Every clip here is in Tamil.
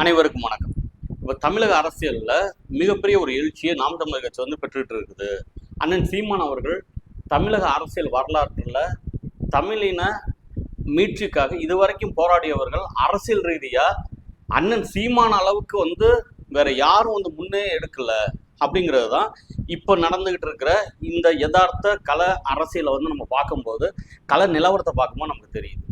அனைவருக்கும் வணக்கம். இப்போ தமிழக அரசியலில் மிகப்பெரிய ஒரு எழுச்சியை நாம் தமிழக கட்சி வந்து பெற்றுட்டு இருக்குது. அண்ணன் சீமான் அவர்கள் தமிழக அரசியல் வரலாற்றில் தமிழின மீட்சிக்காக இதுவரைக்கும் போராடியவர்கள் அரசியல் ரீதியாக அண்ணன் சீமான அளவுக்கு வந்து வேற யாரும் வந்து முன்னே எடுக்கல அப்படிங்கிறது தான் இப்போ நடந்துகிட்டு இருக்கிற இந்த யதார்த்த கல அரசியலை வந்து நம்ம பார்க்கும்போது கல நிலவரத்தை பார்க்கும்போது நமக்கு தெரியுது.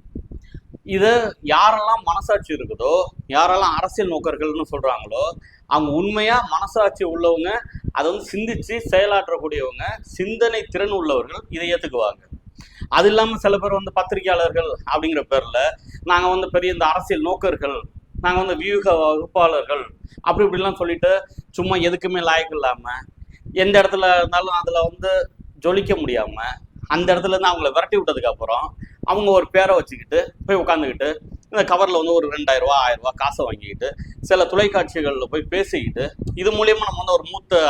இதை யாரெல்லாம் மனசாட்சி இருக்குதோ யாரெல்லாம் அரசியல் நோக்கர்கள்னு சொல்றாங்களோ அவங்க உண்மையா மனசாட்சி உள்ளவங்க அதை வந்து சிந்திச்சு செயலாற்றக்கூடியவங்க சிந்தனை திறன் உள்ளவர்கள் இதை ஏத்துக்குவாங்க. அது இல்லாம சில பேர் வந்து பத்திரிகையாளர்கள் அப்படிங்கிற பேர்ல நாங்க வந்து பெரிய இந்த அரசியல் நோக்கர்கள் நாங்க வந்து வியூக வகுப்பாளர்கள் அப்படி இப்படிலாம் சொல்லிட்டு சும்மா எதுக்குமே லாயக்கு இல்லாம எந்த இடத்துல இருந்தாலும் அதுல வந்து ஜொலிக்க முடியாம அந்த இடத்துல இருந்து அவங்கள விரட்டி விட்டதுக்கு அப்புறம் அவங்க ஒரு பேரை வச்சுக்கிட்டு போய் உட்காந்துக்கிட்டு இந்த கவரில் வந்து ஒரு ரெண்டாயிரம் ரூபா ஆயிரம் ரூபா காசை வாங்கிக்கிட்டு சில தொலைக்காட்சிகளில் போய் பேசிக்கிட்டு இது மூலியமாக நம்ம வந்து ஒரு மூத்த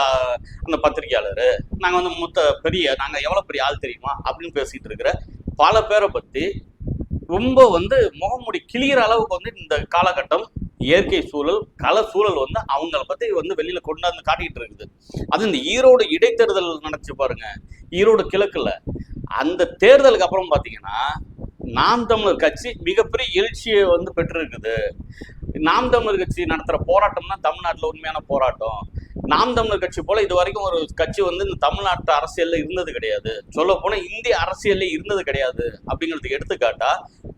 அந்த பத்திரிகையாளர் நாங்கள் வந்து மூத்த பெரிய நாங்கள் எவ்வளோ பெரிய ஆள் தெரியுமா அப்படின்னு பேசிகிட்டு இருக்கிற பல பேரை பற்றி ரொம்ப வந்து முகமுடி கிளியிற அளவுக்கு வந்து இந்த காலகட்டம் இயற்கை சூழல் கல சூழல் வந்து அவங்கள பத்தி வந்து வெளியில கொண்டாந்து காட்டிட்டு இருக்குது. அது இந்த ஈரோடு இடைத்தேர்தல் நடந்துச்சு பாருங்க. ஈரோடு கிழக்குல. அந்த தேர்தலுக்கு அப்புறம் பாத்தீங்கன்னா நாம் தமிழர் கட்சி மிகப்பெரிய எழுச்சியை வந்து பெற்றிருக்குது. நாம் தமிழர் கட்சி நடத்துற போராட்டம் தான் உண்மையான போராட்டம். நாம் தமிழர் கட்சி போல இது வரைக்கும் ஒரு கட்சி வந்து இந்த தமிழ்நாட்டு அரசியல்ல இருந்தது கிடையாது. சொல்ல போனா இந்திய அரசியல்ல இருந்தது கிடையாது. அப்படிங்கிறதுக்கு எடுத்துக்காட்டா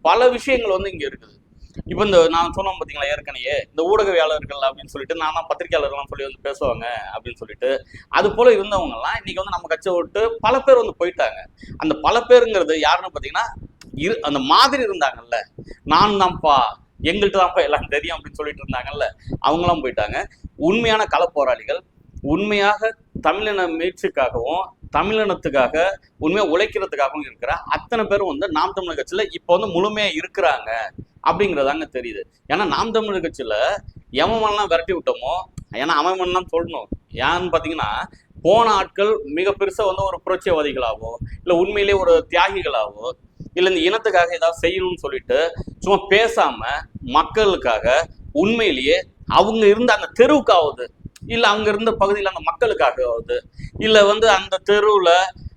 பல விஷயங்கள் வந்து இங்க இருக்குது. இப்போ இந்த நான் சொன்னோம் பார்த்தீங்களா ஏற்கனவே இந்த ஊடகவியாளர்கள் அப்படின்னு சொல்லிட்டு நான் தான் பத்திரிகையாளர்கள்லாம் சொல்லி வந்து பேசுவாங்க அப்படின்னு சொல்லிட்டு. அது போல இருந்தவங்கலாம் இன்னைக்கு வந்து நம்ம கட்சியை விட்டு பல பேர் வந்து போயிட்டாங்க. அந்த பல பேருங்கிறது யாருன்னு பார்த்தீங்கன்னா இரு அந்த மாதிரி இருந்தாங்கல்ல. நான் தான்ப்பா எங்கள்கிட்ட தான்ப்பா எல்லாம் தெரியும் அப்படின்னு சொல்லிட்டு இருந்தாங்கல்ல. அவங்களாம் போயிட்டாங்க. உண்மையான கள போராளிகள் உண்மையாக தமிழின மீட்சிக்காகவும் தமிழினத்துக்காக உண்மையாக உழைக்கிறதுக்காகவும் இருக்கிற அத்தனை பேரும் வந்து நாம் தமிழர் கட்சியில இப்போ வந்து முழுமையாக இருக்கிறாங்க. அப்படிங்கிறதாங்க தெரியுது. ஏன்னா நாம் தமிழர் கட்சியில் எவன்லாம் விரட்டி விட்டோமோ ஏன்னா அவன்லாம் சொல்லணும். ஏன்னு பார்த்தீங்கன்னா போன ஆட்கள் மிக பெருசாக வந்து ஒரு புரட்சியவாதிகளாகவோ இல்லை உண்மையிலேயே ஒரு தியாகிகளாகவோ இல்லை இந்த இனத்துக்காக ஏதாவது செய்யணும்னு சொல்லிட்டு சும்மா பேசாமல் மக்களுக்காக உண்மையிலேயே அவங்க இருந்த அந்த தெருவுக்காவது இல்லை அவங்க இருந்த பகுதியில் அந்த மக்களுக்காகவாவது இல்லை வந்து அந்த தெருவில்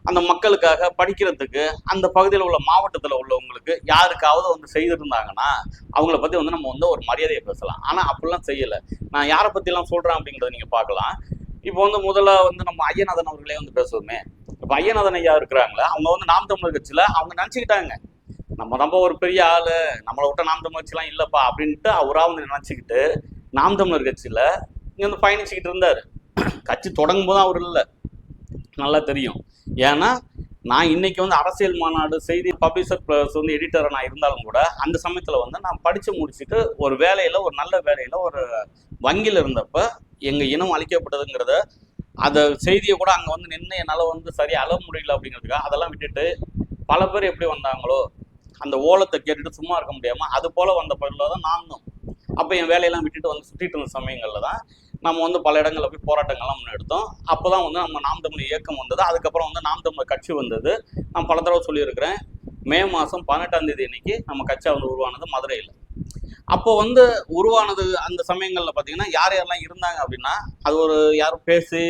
அந்த மக்களுக்காக படிக்கிறதுக்கு அந்த பகுதியில் உள்ள மாவட்டத்தில் உள்ளவங்களுக்கு யாருக்காவது வந்து செய்திருந்தாங்கன்னா அவங்கள பற்றி வந்து நம்ம வந்து ஒரு மரியாதையை பேசலாம். ஆனால் அப்படிலாம் செய்யலை. நான் யாரை பற்றிலாம் சொல்கிறேன் அப்படிங்கிறத நீங்கள் பார்க்கலாம். இப்போ வந்து முதல்ல வந்து நம்ம ஐயநாதன் அவர்களே வந்து பேசுவோமே. இப்போ ஐயநாதன் ஐயா இருக்கிறாங்களே அவங்க வந்து நாம் தமிழர் கட்சியில் அவங்க நினச்சிக்கிட்டாங்க. நம்ம ரொம்ப ஒரு பெரிய ஆளு நம்மளை விட்ட நாம் தமிழர் கட்சிலாம் இல்லைப்பா அப்படின்ட்டு அவராக வந்து நினச்சிக்கிட்டு நாம் தமிழர் கட்சியில் இங்கே வந்து பயணிச்சுக்கிட்டு இருந்தார். கட்சி தொடங்கும் போது அவர் இல்லை. நல்லா தெரியும். ஏன்னா நான் இன்னைக்கு வந்து அரசியல் மாநாடு செய்தி பப்ளிஷர் ப்ளஸ் வந்து எடிட்டராக நான் இருந்தாலும் கூட அந்த சமயத்தில் வந்து நான் படித்து முடிச்சுட்டு ஒரு வேலையில் ஒரு நல்ல வேலையில் ஒரு வங்கியில் இருந்தப்ப எங்கள் இனம் அழிக்கப்பட்டதுங்கிறத அந்த செய்தியை கூட அங்கே வந்து நின்று என்னால் வந்து சரியாக அளவு முடியல அப்படிங்கிறதுக்காக அதெல்லாம் விட்டுட்டு பல பேர் எப்படி வந்தாங்களோ அந்த ஓலத்தை கேட்டுட்டு சும்மா இருக்க முடியாமல் அது போல் வந்த பொருளில் தான் நானும். அப்போ என் வேலையெல்லாம் விட்டுட்டு வந்து சுற்றிட்டு இருந்த சமயங்களில் தான் நம்ம வந்து பல இடங்களில் போய் போராட்டங்கள்லாம் முன்னெடுத்தோம் அப்போ தான் வந்து நம்ம நாம் தமிழ் இயக்கம் வந்தது. அதுக்கப்புறம் வந்து நாம் தமிழ் கட்சி வந்தது. நான் பல தடவை சொல்லியிருக்கிறேன். மே மாதம் பதினெட்டாம் தேதி அன்னைக்கு நம்ம கட்சியாக வந்து உருவானது மதுரையில். அப்போ வந்து உருவானது அந்த சமயங்களில் பார்த்தீங்கன்னா யார் யாரெல்லாம் இருந்தாங்க அப்படின்னா அது ஒரு யாரும் பேசி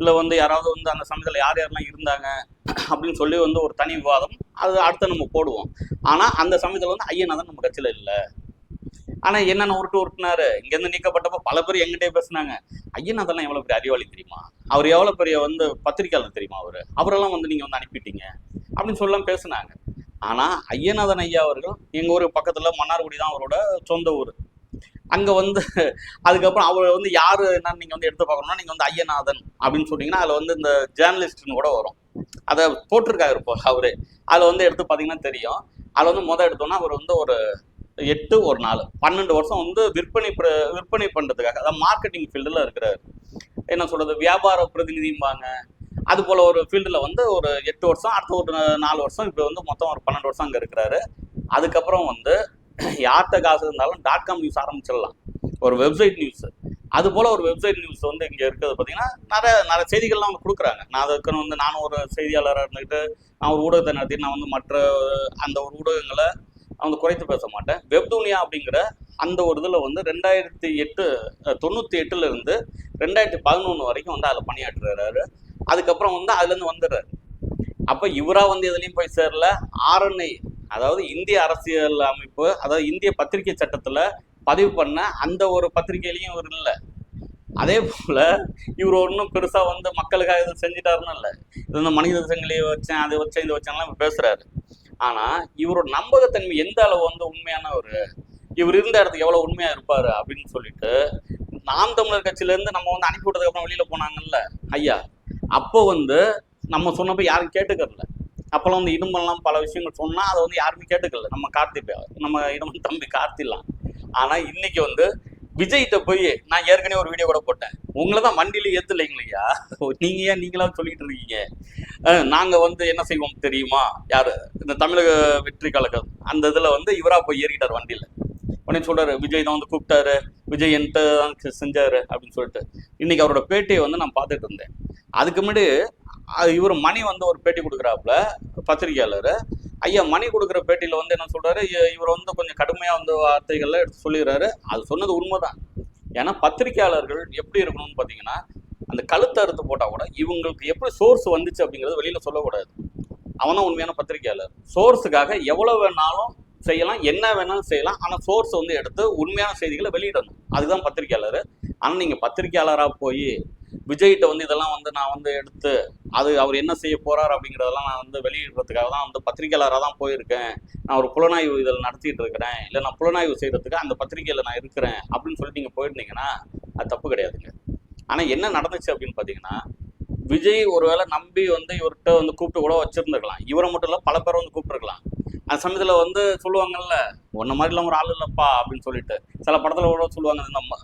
இல்லை வந்து யாராவது வந்து அந்த சமயத்தில் யார் யாரெல்லாம் இருந்தாங்க அப்படின்னு சொல்லி வந்து ஒரு தனி விவாதம். அது அடுத்து நம்ம போடுவோம். ஆனால் அந்த சமயத்தில் வந்து ஐயநாதன் நம்ம கட்சியில் இல்லை. ஆனால் என்னென்ன உருட்டு உருட்டுனாரு? இங்கேருந்து நீக்கப்பட்டப்போ பல பேர் எங்கிட்டே பேசுனாங்க. அதெல்லாம் எவ்வளோ பெரிய அறிவாளி தெரியுமா? அவர் எவ்வளோ பெரிய வந்து பத்திரிக்கையாளர் தெரியுமா அவர்? அவரெல்லாம் வந்து நீங்கள் வந்து அனுப்பிட்டீங்க. அப்படின்னு சொல்லலாம் பேசினாங்க. ஆனால் ஐயநாதன் ஐயா அவர்கள் எங்கள் ஊர் பக்கத்தில் மன்னார்குடி தான் அவரோட சொந்த ஊர். அங்கே வந்து அதுக்கப்புறம் அவர் வந்து யார் என்னன்னு நீங்கள் வந்து எடுத்து பார்க்கணும்னா நீங்கள் வந்து ஐயநாதன் அப்படின்னு சொன்னீங்கன்னா அதில் வந்து இந்த ஜேர்னலிஸ்ட்னு கூட வரும். அதை போட்டிருக்காரு இப்போ அவரு. அதில் வந்து எடுத்து பார்த்தீங்கன்னா தெரியும். அதில் வந்து மொதல் எடுத்தோன்னா அவர் வந்து ஒரு எட்டு ஒரு நாலு. பன்னெண்டு வருஷம் வந்து விற்பனை பிர- விற்பனை பண்ணுறதுக்காக அதாவது மார்க்கெட்டிங் ஃபீல்டில் இருக்கிறாரு. என்ன சொல்கிறது வியாபார பிரதிநிதிம்பாங்க. அது போல் ஒரு ஃபீல்டில் வந்து ஒரு எட்டு வருஷம் அடுத்த ஒரு நாலு வருஷம் இப்போ வந்து மொத்தம் ஒரு பன்னெண்டு வருஷம் அங்கே இருக்கிறாரு. அதுக்கப்புறம் வந்து யார்கிட்ட காசு இருந்தாலும் டாட் காம் நியூஸ் ஆரம்பிச்சிடலாம். ஒரு வெப்சைட் நியூஸ் அது போல் ஒரு வெப்சைட் நியூஸ் வந்து இங்கே இருக்கிறது பார்த்தீங்கன்னா நிறைய நிறைய செய்திகள்லாம் அவங்க கொடுக்குறாங்க. நான் அதுக்குன்னு வந்து நானும் ஒரு செய்தியாளராக இருந்துக்கிட்டு நான் ஒரு ஊடகத்தை நடத்தி நான் வந்து மற்ற அந்த ஒரு ஊடகங்களை அவங்க குறைத்து பேச மாட்டேன். வெப்துனியா அப்படிங்கிற அந்த ஒரு இதில் வந்து ரெண்டாயிரத்தி எட்டு தொண்ணூற்றி எட்டுலேருந்து ரெண்டாயிரத்தி பதினொன்று வரைக்கும் வந்து அதில் பணியாற்றுறாரு. அதுக்கப்புறம் வந்து அதுலேருந்து வந்துடுறாரு. அப்போ இவராக வந்து எதுலேயும் போய் சேரல. ஆர்என்ஐ அதாவது இந்திய அரசியல் அமைப்பு அதாவது இந்திய பத்திரிகை சட்டத்தில் பதிவு பண்ண அந்த ஒரு பத்திரிகையிலையும் இவர் இல்லை. அதே போல் இவர் ஒன்றும் பெருசாக வந்து மக்களுக்காக எதுவும் செஞ்சிட்டாருன்னு இல்லை. இது வந்து மனித சங்கிலியை வச்சேன் அதை வச்சேன் இதை வச்சேன்லாம் இவர் ஆனா இவரோட நம்பகத்தன்மை எந்த அளவு வந்து உண்மையானவர் இவர் இருந்த இடத்துக்கு எவ்வளவு உண்மையா இருப்பாரு அப்படின்னு சொல்லிட்டு நாம் தமிழர் கட்சியில இருந்து நம்ம வந்து அனுப்பி விட்டதுக்கு அப்புறம் வெளியில போனாங்கல்ல ஐயா அப்போ வந்து நம்ம சொன்னப்ப யாரும் கேட்டுக்கறல அப்பெல்லாம் வந்து இடும்பெல்லாம் பல விஷயங்கள் சொன்னா அதை வந்து யாருமே கேட்டுக்கல நம்ம கார்த்தி நம்ம இடும்பன் தம்பி கார்த்திலாம். ஆனா இன்னைக்கு வந்து விஜய்கிட்ட போய் நான் ஏற்கனவே ஒரு வீடியோ கூட போட்டேன். உங்களை தான் வண்டியில ஏத்துலைங்களையா? நீங்க ஏன் நீங்களா சொல்லிட்டு இருக்கீங்க? நாங்க வந்து என்ன செய்வோம் தெரியுமா? யாரு? இந்த தமிழக வெற்றி கழகம். அந்த இதுல வந்து இவரா போய் ஏறிக்கிட்டார் வண்டியில. உடனே சொல்றாரு விஜய் தான் வந்து கூப்பிட்டாரு. விஜய் என்கிட்ட தான் செஞ்சாரு அப்படின்னு சொல்லிட்டு. இன்னைக்கு அவரோட பேட்டியை வந்து நான் பார்த்துட்டு இருந்தேன். அதுக்கு முன்னாடி இவர் மணி வந்து ஒரு பேட்டி கொடுக்குறாப்புல பத்திரிகையாளர். ஐயா மணி கொடுக்குற பேட்டியில் வந்து என்ன சொல்கிறாரு இவர் வந்து கொஞ்சம் கடுமையாக வந்து வார்த்தைகள்லாம் எடுத்து சொல்லிடுறாரு. அது சொன்னது உண்மைதான். ஏன்னா பத்திரிகையாளர்கள் எப்படி இருக்கணும்னு பார்த்தீங்கன்னா அந்த கழுத்தை அறுத்து போட்டால் கூட இவங்களுக்கு எப்படி சோர்ஸ் வந்துச்சு அப்படிங்கிறது வெளியில் சொல்லக்கூடாது. அவன் தான் உண்மையான பத்திரிகையாளர். சோர்ஸுக்காக எவ்வளோ வேணாலும் செய்யலாம் என்ன வேணாலும் செய்யலாம் ஆனால் சோர்ஸ் வந்து எடுத்து உண்மையான செய்திகளை வெளியிடணும். அதுதான் பத்திரிகையாளர். ஆனால் நீங்கள் பத்திரிகையாளராக போய் விஜய்கிட்ட வந்து இதெல்லாம் வந்து நான் வந்து எடுத்து அது அவர் என்ன செய்ய போறார் அப்படிங்கிறதெல்லாம் நான் வந்து வெளியிடுறதுக்காக தான் வந்து பத்திரிகையாளராக தான் போயிருக்கேன். நான் ஒரு புலனாய்வு இதில் நடத்திட்டு இருக்கிறேன். இல்லை நான் புலனாய்வு செய்யறதுக்கு அந்த பத்திரிகையில நான் இருக்கிறேன் அப்படின்னு சொல்லிட்டு நீங்கள் போயிருந்தீங்கன்னா அது தப்பு கிடையாதுங்க. ஆனால் என்ன நடந்துச்சு அப்படின்னு பார்த்தீங்கன்னா விஜய் ஒருவேளை நம்பி வந்து இவர்கிட்ட வந்து கூப்பிட்டு கூட வச்சிருந்துருக்கலாம். இவரை மட்டும் இல்லை பல பேரை வந்து கூப்பிட்டுருக்கலாம். அந்த சமயத்தில் வந்து சொல்லுவாங்கல்ல ஒன்ன மாதிரிலாம் ஒரு ஆள் இல்லைப்பா அப்படின்னு சொல்லிட்டு. சில படத்தில் கூட சொல்லுவாங்க இந்த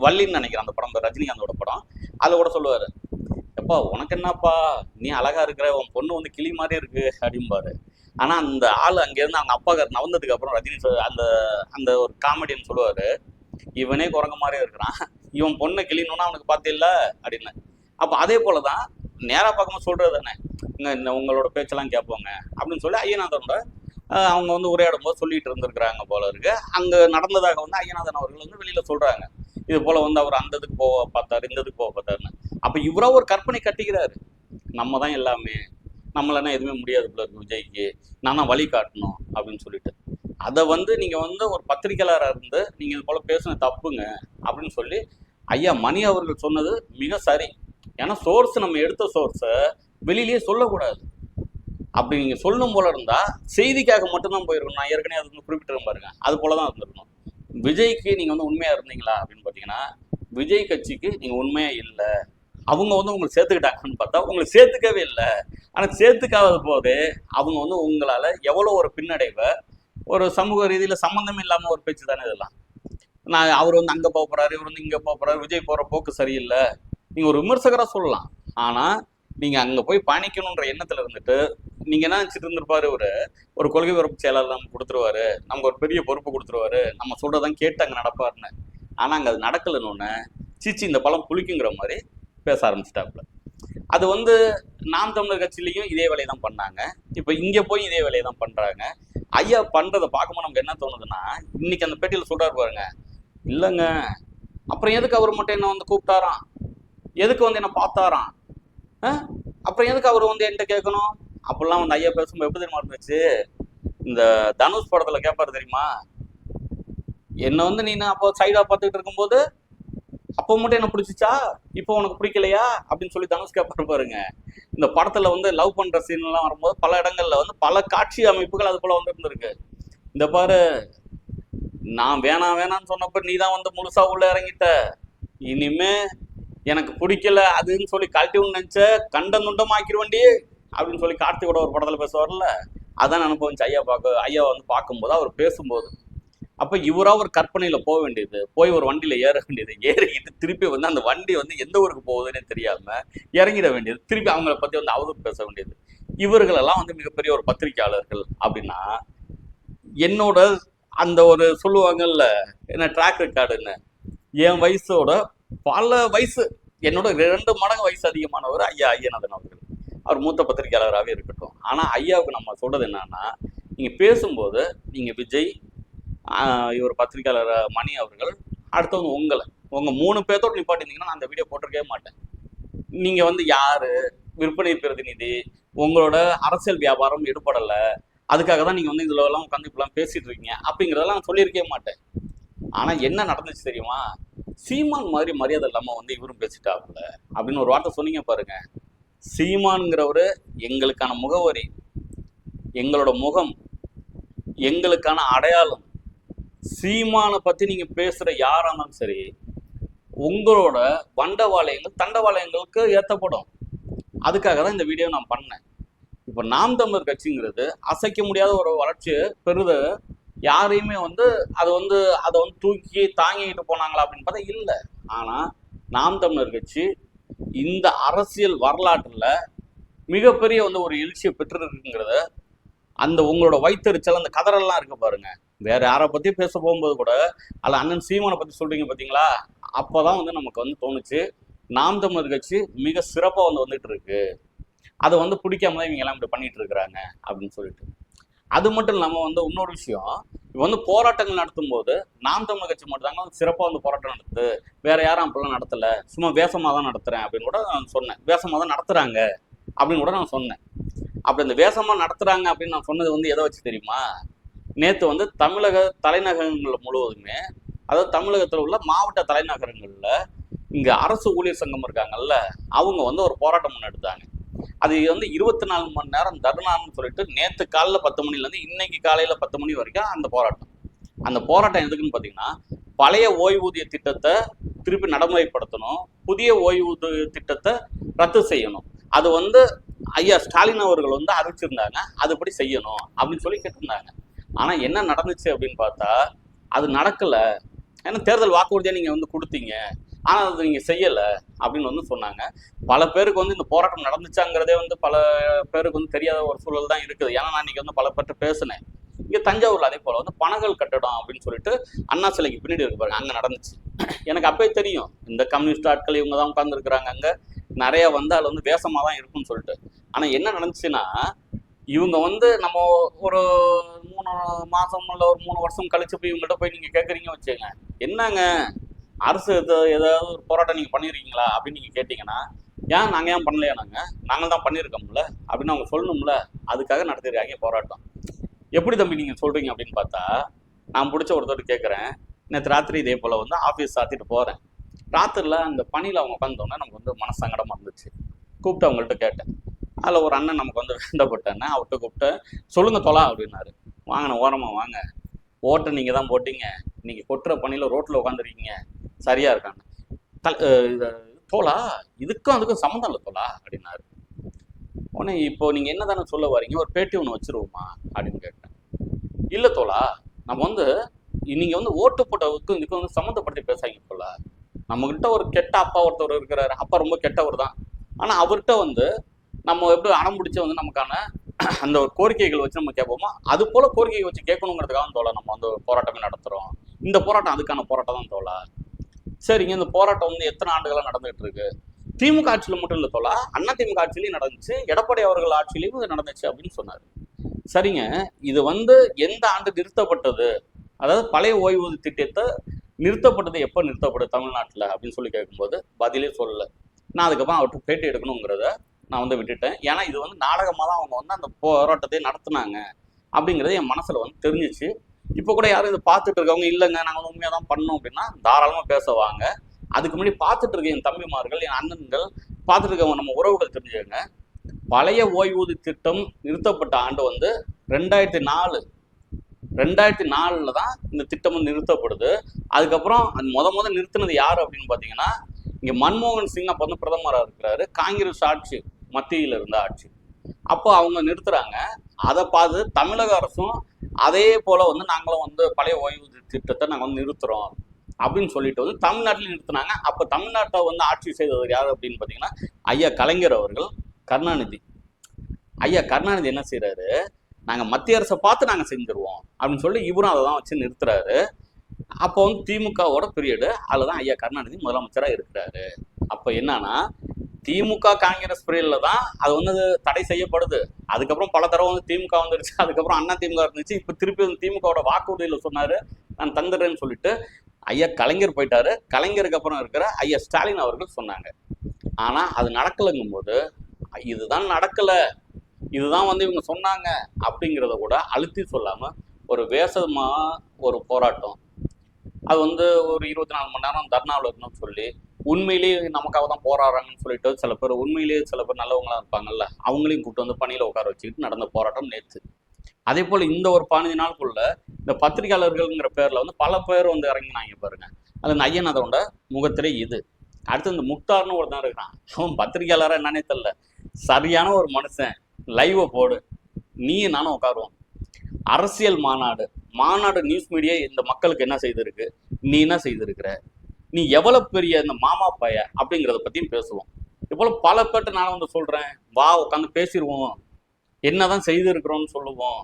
வள்ளின்னு நினைக்கிறேன் அந்த படம் ரஜினிகாந்தோட படம். அதை கூட சொல்லுவார். எப்பா உனக்கு என்னப்பா? நீ அழகா இருக்கிற உன் பொண்ணு வந்து கிளி மாதிரி இருக்கு அப்படிம்பாரு. ஆனா அந்த ஆள் அங்கேருந்து அவங்க அப்பா நவந்ததுக்கு அப்புறம் ரஜினி சொல்- அந்த அந்த ஒரு காமெடியன் சொல்லுவாரு இவனே குரங்க மாதிரி இருக்கிறான். இவன் பொண்ணை கிளினோன்னா அவனுக்கு பார்த்தில்ல அப்படின்னு. அப்போ அதே போலதான் நேராக பார்க்கும்போது சொல்கிறது தானே. இங்கே இந்த உங்களோட பேச்செல்லாம் கேட்போங்க அப்படின்னு சொல்லி ஐயநாதனோட அவங்க வந்து உரையாடும் போது சொல்லிட்டு இருந்திருக்கிறாங்க போல இருக்கு. அங்க நடந்ததாக வந்து ஐயநாதன் அவர்கள் வந்து வெளியில சொல்றாங்க. இது போல வந்து அவர் அந்த இதுக்கு போக பார்த்தாரு இந்த இதுக்கு போக பார்த்தாருன்னு. அப்ப இவராக ஒரு கற்பனை கட்டிக்கிறாரு நம்ம தான் எல்லாமே. நம்மளால எதுவுமே முடியாது போல இருக்கு விஜய்க்கு. நான் தான் வழி காட்டணும் அப்படின்னு சொல்லிட்டு. அதை வந்து நீங்க வந்து ஒரு பத்திரிகையாளராக இருந்து நீங்க இது போல பேசின தப்புங்க அப்படின்னு சொல்லி ஐயா மணி அவர்கள் சொன்னது மிக சரி. ஏன்னா சோர்ஸ் நம்ம எடுத்த சோர்ஸை வெளியிலேயே சொல்லக்கூடாது. அப்படி நீங்க சொல்லணும் போல இருந்தா செய்திக்காக மட்டும்தான் போயிருக்கணும். நான் ஏற்கனவே அது வந்து குறிப்பிட்டிருக்கேன் பாருங்க. அது போல தான் இருந்திருக்கணும். விஜய்க்கு நீங்க வந்து உண்மையா இருந்தீங்களா அப்படின்னு பாத்தீங்கன்னா விஜய் கட்சிக்கு நீங்க உண்மையா இல்லை. அவங்க வந்து உங்களை சேர்த்துக்கிட்டாங்கன்னு பார்த்தா உங்களுக்கு சேர்த்துக்கவே இல்லை. ஆனால் சேர்த்துக்காத போது அவங்க வந்து உங்களால் எவ்வளோ ஒரு பின்னடைவை ஒரு சமூக ரீதியில் சம்மந்தம் இல்லாமல் ஒரு பேச்சு தானே இதெல்லாம். நான் அவர் வந்து அங்கே போக போறாரு இவர் வந்து இங்கே போக போகிறாரு விஜய் போகிற போக்கு சரியில்லை. நீங்கள் ஒரு விமர்சகராக சொல்லலாம். ஆனால் நீங்கள் அங்கே போய் பயணிக்கணுன்ற எண்ணத்தில் இருந்துட்டு நீங்க என்ன நினைச்சிட்டு இருந்திருப்பாரு ஒரு ஒரு கொள்கை பரப்பு செயலாளர் நமக்கு கொடுத்துருவாரு. நமக்கு ஒரு பெரிய பொறுப்பு கொடுத்துருவாரு. நம்ம சொல்றதான் கேட்டு அங்கே நடப்பாருன்னு. ஆனா அங்க அது நடக்கலன்னு சீச்சி இந்த பழம் புளிக்குங்கிற மாதிரி பேச ஆரம்பிச்சிட்டாப்புல. அது வந்து நாம் தமிழர் கட்சியிலையும் இதே வேலையை தான் பண்ணாங்க. இப்போ இங்கே போய் இதே வேலையை தான் பண்ணுறாங்க ஐயா பண்ணுறதை பார்க்கும்போது நமக்கு என்ன தோணுதுன்னா இன்னைக்கு அந்த பெட்டியில் சொல்கிறார் பாருங்க. இல்லைங்க. அப்புறம் எதுக்கு அவர் மட்டும் என்ன வந்து கூப்பிட்டாராம்? எதுக்கு வந்து என்ன பார்த்தாராம்? அப்புறம் எதுக்கு அவர் வந்து என்கிட்ட கேட்கணும்? அப்பெல்லாம் வந்து ஐயா பேசும்போது எப்படி தெரியுமா இருந்துச்சு? இந்த தனுஷ் படத்துல கேட்பாரு தெரியுமா? என்ன வந்து நீ அப்போ சைடா பார்த்துக்கிட்டு இருக்கும்போது அப்போ மட்டும் என்ன பிடிச்சிச்சா? இப்போ உனக்கு பிடிக்கலையா? அப்படின்னு சொல்லி தனுஷ் கேட்பாரு பாருங்க. இந்த படத்துல வந்து லவ் பண்ற சீன் எல்லாம் வரும்போது பல இடங்கள்ல வந்து பல காட்சி அமைப்புகள் அது போல வந்து இருந்திருக்கு. இந்த பாரு நான் வேணாம் வேணாம்னு சொன்னப்ப நீ தான் வந்து முழுசா உள்ள இறங்கிட்ட. இனிமே எனக்கு பிடிக்கல அதுன்னு சொல்லி கழட்டி நினைச்ச கண்டம் துண்டம் ஆக்கிடுவண்டி அப்படின்னு சொல்லி கார்த்திகோட ஒரு படத்தில் பேசுவார்ல அதான் அனுபவிச்சு ஐயா பார்க்க ஐயா வந்து பார்க்கும்போது அவர் பேசும்போது அப்போ இவராக ஒரு கற்பனையில் போக வேண்டியது போய் ஒரு வண்டியில் ஏற வேண்டியது ஏறிக்கிட்டு திருப்பி வந்து அந்த வண்டி வந்து எந்த ஊருக்கு போகுதுன்னே தெரியாமல் இறங்கிட வேண்டியது திருப்பி அவங்கள பற்றி வந்து அவதூறு பேச வேண்டியது. இவர்களெல்லாம் வந்து மிகப்பெரிய ஒரு பத்திரிக்கையாளர்கள் அப்படின்னா என்னோட அந்த ஒரு சொல்லுவாங்கல்ல என்ன ட்ராக் ரெக்கார்டுன்னு என் வயசோட பல வயசு என்னோட ரெண்டு மடங்கு வயசு அதிகமானவர் ஐயா ஐயநாதன் அவர்கள். அவர் மூத்த பத்திரிகையாளராகவே இருக்கட்டும். ஆனால் ஐயாவுக்கு நம்ம சொல்கிறது என்னன்னா நீங்கள் பேசும்போது நீங்கள் விஜய் இவர் பத்திரிகையாளர் மணி அவர்கள் அடுத்தவங்க உங்களை உங்கள் மூணு பேர்த்தோட நிப்பாட்டிருந்தீங்கன்னா நான் அந்த வீடியோ போட்டிருக்கவே மாட்டேன். நீங்கள் வந்து யார்? விற்பனை பிரதிநிதி உங்களோட அரசியல் வியாபாரம் எடுபடலை அதுக்காக தான் நீங்கள் வந்து இதுலலாம் எல்லாம் உட்காந்து இப்பெல்லாம் பேசிகிட்டு இருக்கீங்க அப்படிங்கிறதெல்லாம் நான் சொல்லியிருக்கவே மாட்டேன். ஆனால் என்ன நடந்துச்சு தெரியுமா? சீமான் மாதிரி மரியாதை இல்லாமல் வந்து இவரும் பேசிட்டாப்புல அப்படின்னு ஒரு வார்த்தை சொன்னீங்க பாருங்கள் சீமான்கிறவர் எங்களுக்கான முகவரி எங்களோட முகம் எங்களுக்கான அடையாளம். சீமானை பற்றி நீங்கள் பேசுகிற யாராக இருந்தாலும் சரி உங்களோட வண்டவாளயங்கள் தண்டவாளயங்களுக்கு ஏற்றப்படும் அதுக்காக தான் இந்த வீடியோ நான் பண்ணேன். இப்போ நாம் தமிழர் கட்சிங்கிறது அசைக்க முடியாத ஒரு வளர்ச்சி பெருத யாரையுமே வந்து அது வந்து அதை வந்து தூக்கி தாங்கிட்டு போனாங்களா அப்படின்னு பார்த்தா இல்லை. ஆனால் நாம் தமிழர் கட்சி இந்த அரசியல் வரலாற்றில் மிகப்பெரிய வந்து ஒரு எழுச்சியை பெற்றிருக்குங்கிறத அந்த உங்களோட வைத்தறிச்சல் அந்த கதறெல்லாம் இருக்கு பாருங்க. வேற யாரை பத்தி பேச போகும்போது கூட அல்ல அண்ணன் சீமானை பத்தி சொல்றீங்க பாத்தீங்களா? அப்பதான் வந்து நமக்கு வந்து தோணுச்சு நாம் தமிழர் கட்சி மிக சிறப்பாக வந்து வந்துட்டு இருக்கு. அதை வந்து பிடிக்காம தான் இவங்க எல்லாம் இப்படி பண்ணிட்டு இருக்கிறாங்க அப்படின்னு சொல்லிட்டு. அது மட்டும் இல்லாமல் வந்து இன்னொரு விஷயம் இப்போ வந்து போராட்டங்கள் நடத்தும் போது நாம் தமிழ் கட்சி மட்டும் தாங்க வந்து சிறப்பாக வந்து போராட்டம் நடத்துது. வேற யாரும் அப்படிலாம் நடத்தலை. சும்மா வேஷமாக தான் நடத்துகிறேன் அப்படின்னு கூட நான் சொன்னேன். வேஷமாக தான் நடத்துகிறாங்க அப்படின்னு கூட நான் சொன்னேன். அப்படி இந்த வேஷமாக நடத்துகிறாங்க அப்படின்னு நான் சொன்னது வந்து எதை வச்சு தெரியுமா? நேற்று வந்து தமிழக தலைநகரங்கள் முழுவதுமே அதாவது தமிழகத்தில் உள்ள மாவட்ட தலைநகரங்களில் இங்கே அரசு ஊழியர் சங்கம் இருக்காங்கல்ல அவங்க வந்து ஒரு போராட்டம் முன்னெடுத்தாங்க. அது வந்து இருபத்தி நாலு மணி நேரம் தர்ணான்னு சொல்லிட்டு நேற்று காலைல பத்து மணிலேருந்து இன்னைக்கு காலையில் பத்து மணி வரைக்கும் அந்த போராட்டம். அந்த போராட்டம் எதுக்குன்னு பார்த்தீங்கன்னா பழைய ஓய்வூதிய திட்டத்தை திருப்பி நடைமுறைப்படுத்தணும் புதிய ஓய்வூதிய திட்டத்தை ரத்து செய்யணும். அது வந்து ஐயா ஸ்டாலின் அவர்கள் வந்து அறிவிச்சிருந்தாங்க அதுபடி செய்யணும் அப்படின்னு சொல்லி கேட்டிருந்தாங்க. ஆனால் என்ன நடந்துச்சு அப்படின்னு பார்த்தா அது நடக்கலை. ஏன்னா தேர்தல் வாக்குறுதியாக நீங்கள் வந்து கொடுத்தீங்க. ஆனால் அது நீங்கள் செய்யலை அப்படின்னு வந்து சொன்னாங்க. பல பேருக்கு வந்து இந்த போராட்டம் நடந்துச்சாங்கிறதே வந்து பல பேருக்கு வந்து தெரியாத ஒரு சூழல் தான் இருக்குது. ஏன்னா நான் இன்னைக்கு வந்து பல பேர்ட்ட பேசினேன். இங்கே தஞ்சாவூரில் அதே போல் வந்து பனகல் கட்டடம் அப்படின்னு சொல்லிட்டு அண்ணா சிலைக்கு பின்னாடி இருக்கு பாருங்க அங்கே நடந்துச்சு. எனக்கு அப்பவே தெரியும் இந்த கம்யூனிஸ்ட் ஆட்கள் இவங்க தான் உட்காந்துருக்குறாங்க அங்கே. நிறைய வந்து அதில் வந்து வேஷமாக தான் இருக்கும்னு சொல்லிட்டு. ஆனால் என்ன நடந்துச்சுன்னா இவங்க வந்து நம்ம ஒரு மூணு மாதம் இல்லை ஒரு மூணு வருஷம் கழிச்சு போய் இவங்கள்ட்ட போய் நீங்கள் கேட்குறீங்க வச்சுங்க என்னங்க? அரசு ஏதாவது ஒரு போராட்டம் நீங்க பண்ணிருக்கீங்களா அப்படின்னு நீங்க கேட்டீங்கன்னா ஏன் நாங்க ஏன் பண்ணலையா நாங்க? நாங்கள் தான் பண்ணியிருக்கோம்ல அப்படின்னு அவங்க சொல்லணும்ல. அதுக்காக நடத்திருக்காங்க போராட்டம். எப்படி தம்பி நீங்க சொல்றீங்க அப்படின்னு பார்த்தா நான் பிடிச்ச ஒருத்தர் கேட்குறேன் நேற்று ராத்திரி இதே போல வந்து ஆஃபீஸ் சாத்திட்டு போறேன். ராத்திரில அந்த பணியில் அவங்க உட்காந்தோன்னே நமக்கு வந்து மனசங்கடமா இருந்துச்சு. கூப்பிட்டு அவங்கள்ட்ட கேட்டேன். அதில் ஒரு அண்ணன் நமக்கு வந்து வேண்டப்பட்டேன்னா அவர்கிட்ட கூப்பிட்டு சொல்லுங்க தொலா அப்படின்னாரு. வாங்கண்ணே ஓரமாக வாங்க. ஓட்டை நீங்கள் தான் போட்டீங்க. நீங்கள் கொட்டுற பணியில் ரோட்டில் உட்காந்துருக்கீங்க சரியா இருக்கான்னு தல் தோலா இதுக்கும் அதுக்கும் சம்மந்தம் இல்லை தோலா அப்படின்னாரு. உடனே இப்போ நீங்க என்ன தானே சொல்ல வரீங்க ஒரு பேட்டி ஒன்று வச்சிருவோமா? அப்படின்னு கேட்டேன். இல்லை தோலா நம்ம வந்து நீங்க வந்து ஓட்டு போட்டவுக்கும் இதுக்கும் வந்து சம்மந்தப்படுத்தி பேசாங்க போல. நம்மகிட்ட ஒரு கெட்ட அப்பா ஒருத்தர் இருக்கிறாரு. அப்பா ரொம்ப கெட்டவர் தான். ஆனால் அவர்கிட்ட வந்து நம்ம எப்படி அடம் பிடிச்சி வந்து நமக்கான அந்த ஒரு கோரிக்கைகள் வச்சு நம்ம கேட்போமோ அது போல கோரிக்கையை வச்சு கேட்கணுங்கிறதுக்காக தோலை நம்ம வந்து போராட்டமே நடத்துகிறோம் இந்த போராட்டம் அதுக்கான போராட்டம் தான் தோழா. சரிங்க இந்த போராட்டம் வந்து எத்தனை ஆண்டுகளாக நடந்துகிட்டு இருக்கு? திமுக ஆட்சியில் மட்டும் இல்லை தோலா அண்ணா திமுக ஆட்சியிலையும் நடந்துச்சு எடப்பாடி அவர்கள் ஆட்சியிலையும் இது நடந்துச்சு அப்படின்னு சொன்னார். சரிங்க இது வந்து எந்த ஆண்டு நிறுத்தப்பட்டது? அதாவது பழைய ஓய்வூதிய திட்டத்தை நிறுத்தப்பட்டது எப்போ நிறுத்தப்படுது தமிழ்நாட்டில் அப்படின்னு சொல்லி கேட்கும்போது பதிலே சொல்லலை. நான் அதுக்கப்புறம் அவர்கிட்ட பேட்டி எடுக்கணுங்கிறத நான் வந்து விட்டுட்டேன். ஏன்னா இது வந்து நாடகமாக தான் அவங்க வந்து அந்த போராட்டத்தை நடத்துனாங்க அப்படிங்கிறது என் மனசில் வந்து தெரிஞ்சிச்சு. இப்போ கூட யாரும் இதை பார்த்துட்டு இருக்கவங்க இல்லைங்க நாங்கள் உண்மையாக தான் பண்ணோம் அப்படின்னா தாராளமாக பேசுவாங்க. அதுக்கு முன்னாடி பார்த்துட்டு இருக்க என் தம்பிமார்கள் என் அண்ணன்கள் பார்த்துட்டு இருக்கவங்க நம்ம உறவுகள் தெரிஞ்சுக்கங்க. பழைய ஓய்வூதிய திட்டம் நிறுத்தப்பட்ட ஆண்டு வந்து ரெண்டாயிரத்தி நாலு ரெண்டாயிரத்தி நாலில் தான் இந்த திட்டம் வந்து நிறுத்தப்படுது. அதுக்கப்புறம் அது முத முத நிறுத்தினது யார் அப்படின்னு பார்த்தீங்கன்னா இங்கே மன்மோகன் சிங் அப்போ வந்து பிரதமராக இருக்கிறாரு. காங்கிரஸ் ஆட்சி மத்தியில் இருந்த ஆட்சி. அப்போ அவங்க நிறுத்துறாங்க. அதை பார்த்து தமிழக அரசும் அதே போல வந்து நாங்களும் வந்து பழைய ஓய்வூதிய திட்டத்தை நாங்கள் வந்து நிறுத்துறோம் அப்படின்னு சொல்லிட்டு வந்து தமிழ்நாட்டில் நிறுத்தினாங்க. அப்போ தமிழ்நாட்டை வந்து ஆட்சி செய்தவர் யார் அப்படின்னு பார்த்தீங்கன்னா ஐயா கலைஞர் அவர்கள் கருணாநிதி. ஐயா கருணாநிதி என்ன செய்றாரு? நாங்கள் மத்திய அரசை பார்த்து நாங்கள் செஞ்சுருவோம் அப்படின்னு சொல்லி இவரும் அதை தான் வச்சு நிறுத்துறாரு. அப்போ வந்து திமுகவோட பீரியடு அதில் தான் ஐயா கருணாநிதி முதலமைச்சராக இருக்கிறாரு. அப்போ என்னன்னா திமுக காங்கிரஸ் பிரிவில் தான் அது வந்து அது தடை செய்யப்படுது. அதுக்கப்புறம் பல தடவை வந்து திமுக வந்துருச்சு. அதுக்கப்புறம் அண்ணா திமுக இருந்துச்சு. இப்போ திருப்பி வந்து திமுகவோட வாக்குறுதியில் சொன்னார். நான் தந்துடுறேன்னு சொல்லிட்டு ஐயா கலைஞர் போயிட்டாரு. கலைஞருக்கு அப்புறம் இருக்கிற ஐயா ஸ்டாலின் அவர்கள் சொன்னாங்க. ஆனால் அது நடக்கலைங்கும் போது இதுதான் நடக்கலை. இதுதான் வந்து இவங்க சொன்னாங்க அப்படிங்கிறத கூட அழுத்தி சொல்லாமல் ஒரு வேஷமாக ஒரு போராட்டம். அது வந்து ஒரு இருபத்தி நாலு மணி நேரம் தர்ணாவில் இருக்கணும்னு சொல்லி உண்மையிலேயே நமக்காக தான் போராடுறாங்கன்னு சொல்லிட்டு சில பேர் உண்மையிலேயே சில பேர் நல்லவங்களா இருப்பாங்கல்ல அவங்களையும் கூப்பிட்டு வந்து பணியில் உட்கார வச்சுக்கிட்டு நடந்த போராட்டம் நேற்று. அதே போல் இந்த ஒரு பதினஞ்சு நாளுக்குள்ள இந்த பத்திரிகையாளர்கள்ங்கிற பேரில் வந்து பல பேர் வந்து இறங்கினாங்க பாருங்க. அது இந்த ஐயநாதோட முகத்திலே இது. அடுத்து இந்த முக்தார்னு ஒருத்தன் இருக்கிறான். அவன் பத்திரிகையாளராக என்னன்னே தெரில சரியான ஒரு மனுஷன். லைவை போடு. நீ நானும் உட்காருவோம். அரசியல் மாநாடு. மாநாடு நியூஸ் மீடியா இந்த மக்களுக்கு என்ன செய்திருக்கு? நீ என்ன செய்திருக்கிற? நீ எவ்வளவு பெரிய இந்த மாமா பைய அப்படிங்கிறத பத்தியும் பேசுவோம். இது பல பேர்ட்ட நான் வந்து சொல்றேன். வா உட்காந்து பேசிடுவோம் என்னதான் செய்திருக்கிறோம்னு சொல்லுவோம்.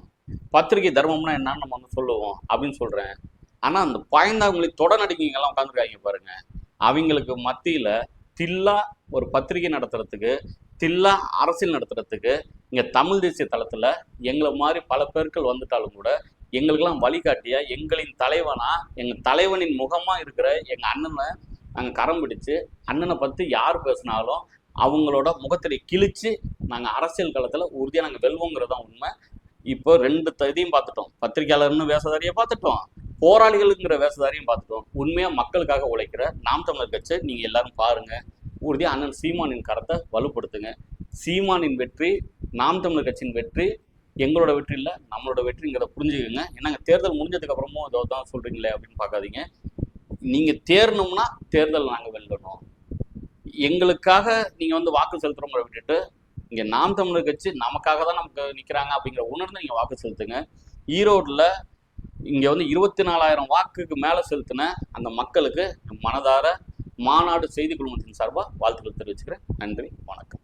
பத்திரிகை தர்மம்னா என்னன்னு நம்ம வந்து சொல்லுவோம் அப்படின்னு சொல்றேன். ஆனா அந்த பாய்ந்தவங்களை தொடநடிகைங்கெல்லாம் உட்காந்துருக்காங்க பாருங்க. அவங்களுக்கு மத்தியில தில்லா ஒரு பத்திரிகை நடத்துறதுக்கு தில்லா அரசியல் நடத்துறதுக்கு இங்க தமிழ் தேசிய தளத்துல எங்களை மாதிரி பல பேர்கள் வந்துட்டாலும் கூட எங்களுக்கெல்லாம் வழிகாட்டியா எங்களின் தலைவனா எங்கள் தலைவனின் முகமாக இருக்கிற எங்கள் அண்ணனை நாங்கள் கரம் பிடிச்சு அண்ணனை பற்றி யார் பேசினாலும் அவங்களோட முகத்தில் கிழிச்சு நாங்கள் அரசியல் காலத்தில் உறுதியாக நாங்கள் வெல்வோங்கிறது தான் உண்மை. இப்போ ரெண்டு த- இதையும் பார்த்துட்டோம். பத்திரிகையாளர்னு வேஷதாரியை பார்த்துட்டோம். போராளிகளுங்கிற வேசதாரியும் பார்த்துட்டோம். உண்மையாக மக்களுக்காக உழைக்கிற நாம் தமிழர் கட்சி நீங்கள் எல்லாரும் பாருங்கள் உறுதியாக அண்ணன் சீமானின் கரத்தை வலுப்படுத்துங்க. சீமானின் வெற்றி நாம் தமிழர் கட்சியின் வெற்றி எங்களோட வெற்றி இல்லை நம்மளோட வெற்றிங்கிறத புரிஞ்சுக்கோங்க. ஏன்னாங்க தேர்தல் முடிஞ்சதுக்கு அப்புறமும் இதோ தான் சொல்றீங்களே அப்படின்னு பார்க்காதீங்க. நீங்க தேரணும்னா தேர்தல் நாங்கள் வெல்லணும் எங்களுக்காக நீங்க வந்து வாக்கு செலுத்துறவங்களை விட்டுட்டு இங்க நாம் தமிழர் கட்சி நமக்காக தான் நமக்கு நிக்கிறாங்க அப்படிங்கிற உணர்ந்து நீங்க வாக்கு செலுத்துங்க. ஈரோட்ல இங்க வந்து இருபத்தி நாலாயிரம் வாக்குக்கு மேல செலுத்தின அந்த மக்களுக்கு மனதார மாநாடு செய்தி குழுமத்தின் சார்பாக வாழ்த்துக்கள் தெரிவிச்சுக்கிறேன். நன்றி வணக்கம்.